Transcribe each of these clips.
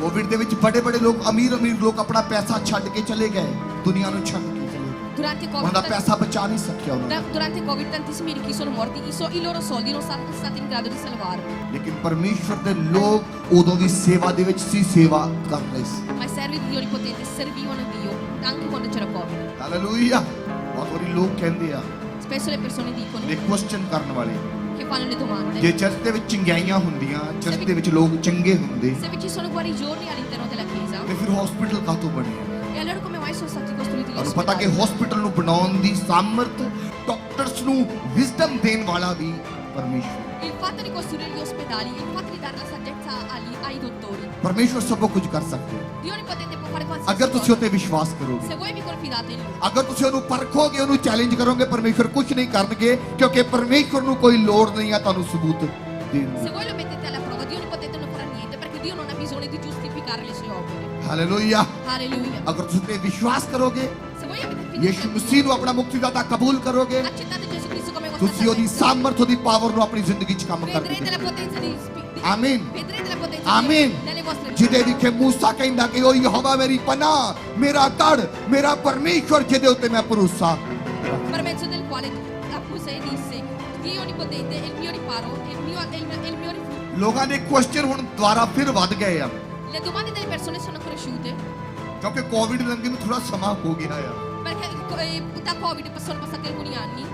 Covid ਦੇ ਵਿੱਚ ਬੜੇ ਬੜੇ ਲੋਕ ਅਮੀਰ ਅਮੀਰ ਲੋਕ ਆਪਣਾ ਪੈਸਾ ਛੱਡ ਕੇ ਚਲੇ ਗਏ ਦੁਨੀਆ ਨੂੰ ਛੱਡ ਕੇ ਚਲੇ ਗਏ Durante il ਉਹਨਾਂ ਦਾ Covid, ਪੈਸਾ ਬਚਾ ਨਹੀਂ ਸਕਿਆ ਉਹਨਾਂ ਨੇ durante il COVID tantissimi ricchi sono morti, i, so- i loro soldi non sono stati in grado di salvarli, ਲੇਕਿਨ ਪਰਮੇਸ਼ਵਰ ਦੇ ਲੋਕ ਉਦੋਂ ਦੀ ਸੇਵਾ ਦੇ ਵਿੱਚ ਸੀ ਸੇਵਾ ਕਰ ਰਹੇ ਸੀ ma i servi di Dio Onnipotente servivano Dio anche quando c'era Covid. Hallelujah ਬਹੁਤ ਵਾਰੀ ਲੋਕ ਕਹਿੰਦੇ ਆ spesso le persone dicono, ਨੇ ਕੁਐਸਚਨ ਕਰਨ ਵਾਲੇ che fanno le domande. ਜੇ ਚਰਚ ਦੇ ਵਿੱਚ ਚੰਗਿਆਈਆਂ ਹੁੰਦੀਆਂ ਚਰਚ ਦੇ ਵਿੱਚ ਲੋਕ ਚੰਗੇ ਹੁੰਦੇ Se vi ci sono guarigioni all'interno della chiesa, ਤੇ ਫਿਰ ਹਸਪੀਟਲ ਕਾਤੋਂ ਬਣਿਆ e allora come mai sono stati costruiti gli ਤੁਹਾਨੂੰ ਪਤਾ ਕਿ ospedali? ਹਸਪੀਟਲ ਨੂੰ ਬਣਾਉਣ ਦੀ ਸਮਰਥ ਡਾਕਟਰਸ ਨੂੰ ਵਿਜ਼ਡਮ ਦੇਣ ਵਾਲਾ ਵੀ ਪਰਮੇਸ਼ਵਰ Il fatto di costruire gli ospedali, il fatto di dare la saggezza agli- ai dottori. ਪਰਮੇਸ਼ਵਰ ਸਭ ਕੁਝ ਕਰ ਸਕਦੇ ਹੈ। Dio Onnipotente अगर तुम उस विश्वास करोगे अगर तुम ओनू परखोगे ओनू चैलेंज करोगे परमेश्वर कुछ नहीं करनगे क्योंकि परमेश्वर ਨੂੰ ਕੋਈ ਲੋੜ ਨਹੀਂ ਆ ਤੁਹਾਨੂੰ ਸਬੂਤ ਦੇਣ ਦੀ Se voi lo mettete alla prova, Dio non potete non fare niente perché Dio non ha bisogno di giustificare le sue opere. Alleluia. Se voi avete fiducia, ਯਿਸੂ ਮਸੀਹ ਨੂੰ ਆਪਣਾ ਮੁਕਤੀਦਾਤਾ ਕਬੂਲ ਤੁਸੀਂ ਉਹਦੀ ਸਮਰਥ ਦੀ ਪਾਵਰ ਨੂੰ ਆਪਣੀ ਜ਼ਿੰਦਗੀ 'ਚ ਕੰਮ ਕਰਦੇ ਹੋ ਆਮੀਨ ਆਮੀਨ ਜਿਹਦੇ ਵਿਖੇ موسی ਕਹਿੰਦਾ ਕਿ ਉਹ ਯਹੋਵਾ ਮੇਰੀ ਪਨਾਹ ਮੇਰਾ ਤੜ ਮੇਰਾ ਪਰਮੇਸ਼ਵਰ ਜਿਹਦੇ ਉੱਤੇ ਮੈਂ ਭਰੋਸਾ ਪਰਮੇਸ਼ਵਰ ਦੇ ਕੋਲ ਆਪੂ ਸੇ ਦੀ ਸੇ ਕੀ ਉਹਨੀ ਕੋ ਦੇਦੇ ਇਲ ਮਿਓਰੀ ਪਾਰੋ ਮਿਓ ਇਲ ਮਿਓਰੀ ਲੋਕਾਂ ਦੇ ਕੁਐਸਚਨ ਹੁਣ ਦੁਆਰਾ ਫਿਰ ਵੱਧ ਗਏ ਆ ਲੈ ਦੁਮਾਂ ਦੇ ਪਰਸੋਨੇ ਸੁਣ ਕਰ ਕਿਉਂਕਿ ਕੋਵਿਡ ਲੰਗੇ ਨੂੰ ਥੋੜਾ ਸਮਾਂ ਹੋ ਗਿਆ ਆ ਪਰ ਕਿ ਕੋਈ ਪੁੱਤਾ ਕੋਵਿਡ ਪਸੋਂ ਪਸਾ ਕਿਲ ਕੋਣੀ ਆਣੀ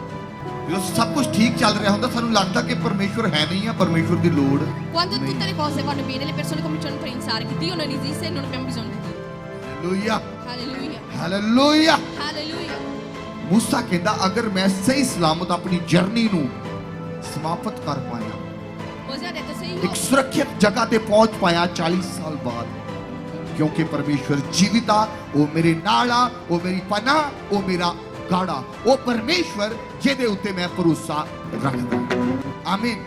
ਜਦੋਂ ਸਭ ਕੁਝ ਠੀਕ ਚੱਲ ਰਿਹਾ ਹੁੰਦਾ ਸਾਨੂੰ ਲੱਗਦਾ ਕਿ ਪਰਮੇਸ਼ਵਰ ਹੈ ਨਹੀਂ ਆ ਪਰਮੇਸ਼ਵਰ ਦੀ ਲੋੜ Quando ਤੂੰ ਤੇਰੇ le ਸੇ vanno bene, le persone cominciano a pensare che Dio non esiste e non abbiamo bisogno di Dio. Hallelujah Alleluia. Hallelujah Musa ਕਹਿੰਦਾ ਅਗਰ ਮੈਂ ਸਹੀ ਸਲਾਮਤ ਆਪਣੀ ਜਰਨੀ ਨੂੰ ਸਮਾਪਤ ਕਰ ਪਾਇਆ Mosè ਇੱਕ ਸੁਰੱਖਿਅਤ ਜਗ੍ਹਾ ਤੇ ਪਹੁੰਚ ਪਾਇਆ 40 ਸਾਲ ਬਾਅਦ ਕਿਉਂਕਿ ਪਰਮੇਸ਼ਵਰ ਜੀਵਿਤਾ ਉਹ ਮੇਰੇ ਨਾਲ ਆ ਉਹ ਮੇਰੀ ਪਨਾਹ ਉਹ ਮੇਰਾ गाढ़ा वो परमेश्वर ये देवते में भरोसा रखता आमीन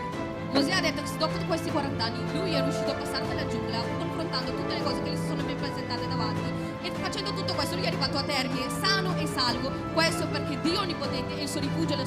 Mosè ha detto che dopo questi 40 anni lui è riuscito a passare dalla giungla confrontando tutte le cose che gli si sono mai presentate davanti e facendo tutto questo lui è arrivato a termine sano e salvo questo perché Dio Onnipotente è il suo rifugio e la sua